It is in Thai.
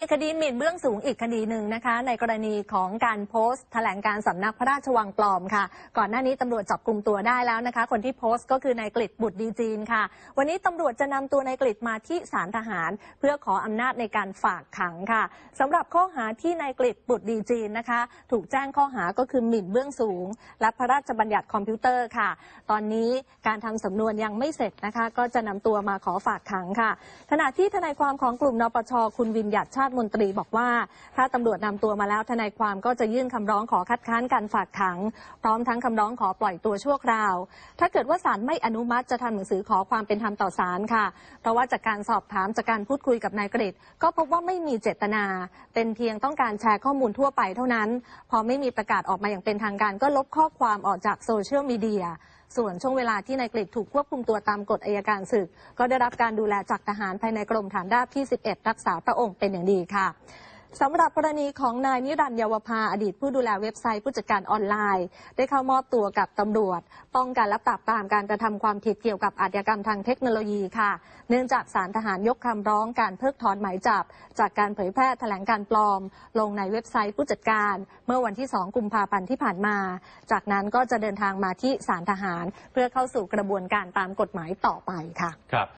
คดีหมิ่นเบื้องสูงอีกคดีหนึ่งนะคะ ในกรณีของการโพสต์แถลงการสำนักพระราชวังปลอมค่ะ ก่อนหน้านี้ตำรวจจับกลุ่มตัวได้แล้วนะคะ คนที่โพสต์ก็คือนายกฤษบุตรดีจีนค่ะ วันนี้ตำรวจจะนำตัวนายกฤษมาที่ศาลทหาร เพื่อขออำนาจในการฝากขังค่ะสำหรับข้อหาที่นายกฤษบุตรดีจีนนะคะ ถูกแจ้งข้อหาก็คือหมิ่นเบื้องสูง และพระราชบัญญัติคอมพิวเตอร์ค่ะ ตอนนี้การทำสำนวนยังไม่เสร็จนะคะ ก็จะนำตัวมาขอฝากขังค่ะ ขณะที่ทนายความของกลุ่มนปชคุณวินหยัดชาติมนตรีบอกว่า ถ้าตำรวจนำตัวมาแล้วทนายความก็จะยื่นคำร้องขอคัดค้านการฝากขัง พร้อมทั้งคำร้องขอปล่อยตัวชั่วคราว ถ้าเกิดว่าศาลไม่อนุมัติจะทำหนังสือขอความเป็นธรรมต่อศาลค่ะ เพราะว่าจากการสอบถามจากการพูดคุยกับนายกฤษก็พบว่าไม่มีเจตนา เป็นเพียงต้องการแชร์ข้อมูลทั่วไปเท่านั้น พอไม่มีประกาศออกมาอย่างเป็นทางการก็ลบข้อความออกจากโซเชียลมีเดีย ส่วนช่วงเวลาที่นายกฤษถูกควบคุมตัวตามกฎอายการศึก ก็ได้รับการดูแลจากทหารภายในกรมฐานราบที่ 11 รักษาพระองค์เป็นอย่างดีค่ะ สำหรับกรณีของนายนิรันดร์เยาวภาอดีตผู้ดูแลเว็บไซต์ผู้จัดการออนไลน์ ได้เข้ามอบตัวกับตำรวจ ป้องกันและปราบปรามการกระทำความผิดเกี่ยวกับอาชญากรรมทางเทคโนโลยีค่ะ เนื่องจากสารทหารยกคำร้องการเพิกถอนหมายจับ จากการเผยแพร่แถลงการปลอม ลงในเว็บไซต์ผู้จัดการ เมื่อวันที่ 2 กุมภาพันธ์ที่ผ่านมา จากนั้นก็จะเดินทางมาที่ศาลทหาร เพื่อเข้าสู่กระบวนการตามกฎหมายต่อไปค่ะครับ